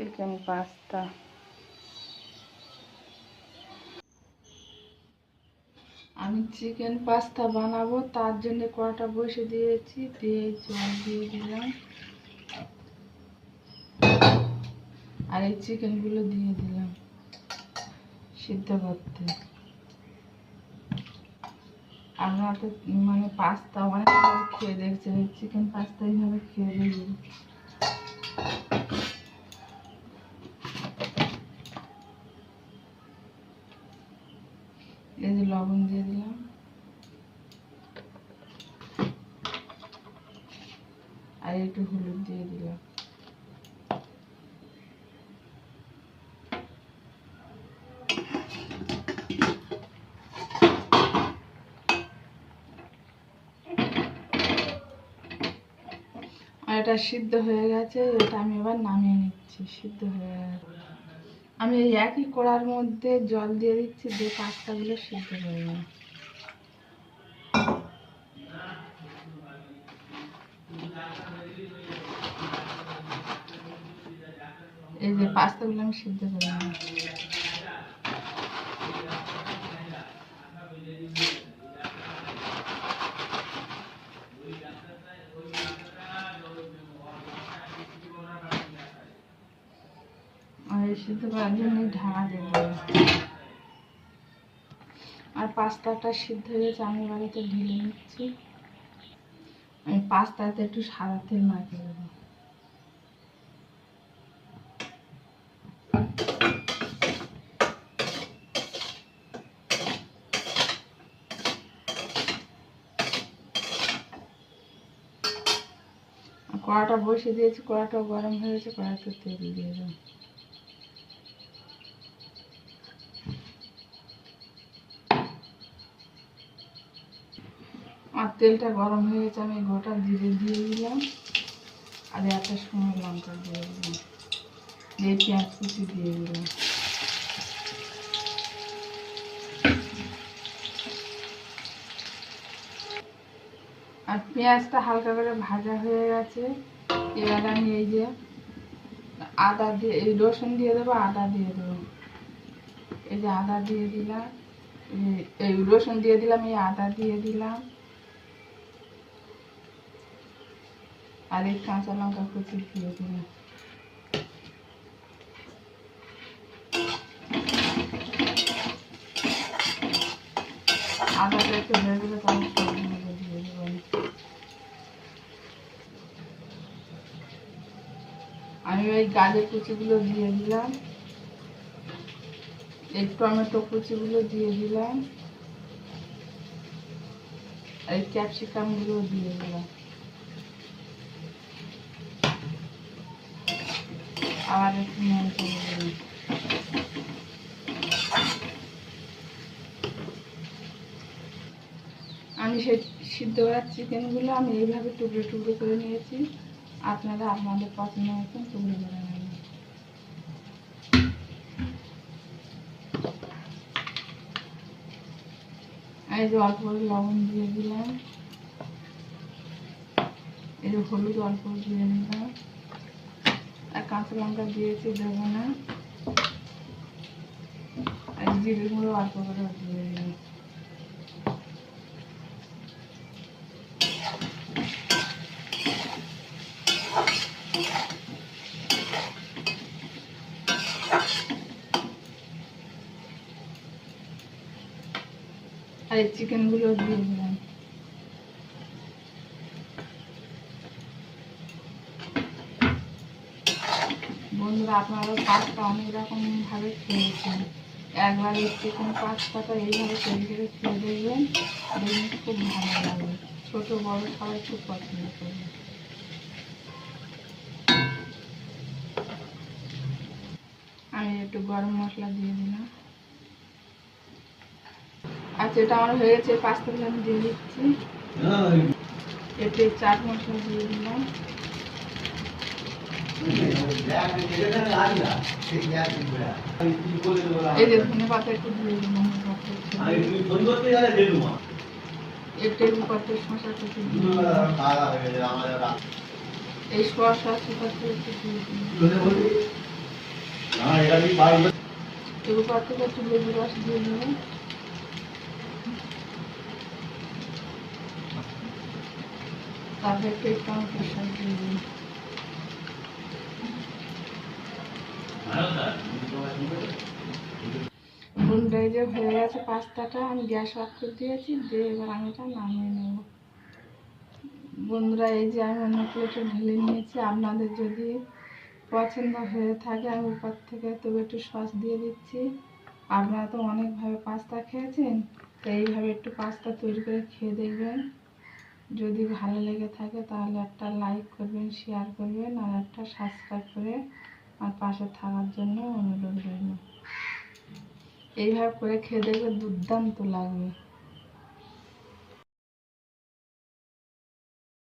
Chicken pasta আমি chicken pasta বানাবো, তার জন্য কড়াটা বসে দিয়েছি, দিয়ে জল দিয়ে দিলাম। আর এই চিকেনগুলো দিয়ে দিলাম, সিদ্ধ করতে। আপনারা তো মানে পাস্তা অনেকভাবে খেয়ে দেখছেন চিকেন পাস্তা এইভাবে খেয়ে দেখবেন লবণ দিয়ে দিলাম। আর একটু হলুদ দিয়ে দিলাম। আর এটা সিদ্ধ হয়ে গেছে, এটা আমি এবার নামিয়ে নিচ্ছি, সিদ্ধ হয়ে গেছে। আমি এই একই কড়ার মধ্যে জল দিয়ে দিচ্ছি, দিয়ে পাস্তাগুলো সিদ্ধ হয়ে এই যে পাস্তাগুলো আমি সিদ্ধ করে নেব। সিদ্ধ করার জন্য ঢাকা দেবো আর পাস্তাটা সিদ্ধ হয়ে গেছে, আমি বাড়িতে ঢেলে নিচ্ছি। আমি পাস্তাতে একটু সাদা তেল মাখিয়ে দেবো কড়াটা বসে দিয়েছি, কড়াটাও গরম হয়ে গেছে কড়াটা তেল দিয়ে দেবো। আর তেলটা গরম হয়ে গেছে, আমি গোটা জিরে দিয়ে দিলাম। আর একটা সময় লঙ্কা দিয়ে দিলাম। দিয়ে পেঁয়াজ কুচি দিয়ে দিলাম। আর পেঁয়াজটা হালকা করে ভাজা হয়ে গেছে। এবার আমি এই যে আদা দিয়ে, এই রসুন দিয়ে দেবো, আদা দিয়ে দেবো। এই যে আদা দিয়ে দিলাম। এই- এই রসুন দিয়ে দিলাম, এই আদা দিয়ে দিলাম। আর এই কাঁচা লঙ্কা কুচি দিয়ে দিলাম। হয়ে গেলে দিয়ে আমি। ওই গাজর কুচিগুলো দিয়ে দিলাম। এই টমেটো কুচিগুলো দিয়ে দিলাম। এই ক্যাপসিকামগুলো দিয়ে দিলাম। আবার নুন আমি সেই সিদ্ধ করা চিকেনগুলো আমি এইভাবে টুকরো টুকরো করে নিয়েছি। আপনারা আপনাদের পছন্দ মতন টুকরো করে নেবেন। এই যে অল্প লবণ দিয়ে দিলাম। এই যে হলুদ অল্প দিয়ে দিলাম। আর কাঁচা লঙ্কা দিয়েছি দেবো না। আর জিরে গুঁড়ো অল্প করে আর চিকেনগুলো দিয়ে দিলাম বন্ধুরা আপনারাও পাস্তা অনেক রকম ভাবে খেয়েছেন। একবার এই চিকেন পাস্তাটা এইভাবে তৈরি করে খেয়ে দেখবেন দেখবেন খুব ভালো লাগবে। ছোটো বড় সবাই খুব পছন্দ করবে। আমি একটু গরম মশলা দিয়ে দিলাম। আচ্ছা এটা আমার হয়ে গেছে পাস্তাগুলো আমি দিয়ে দিচ্ছি। এতে চাট মশলা দিয়ে দিলাম। এই দিলাম এই টেবিল পাতা একটু শসা শসা লেবু রস দিয়ে তারপরে একটু দিয়ে বুনটাই যে হয়ে গেছে পাস্তাটা আমি গ্যাস অফ করে দিয়েছি, দিয়ে এবার আমি এটা নামিয়ে নেব। বন্ধুরা, এই যে আমি অন্য প্লেটে ঢেলে নিয়েছি, আপনাদের যদি পছন্দ হয়ে থাকে, আমি উপর থেকে তবে একটু সস দিয়ে দিচ্ছি। আপনারা তো অনেকভাবে পাস্তা খেয়েছেন, তো এইভাবে একটু পাস্তা তৈরি করে খেয়ে দেখবেন। যদি ভালো লেগে থাকে, তাহলে একটা লাইক করবেন, শেয়ার করবেন, আর একটা সাবস্ক্রাইব করে আর পাশে থাকার জন্য অনুরোধ রইল। এইভাবে করে খেয়ে দেখবে দুর্দান্ত লাগবে।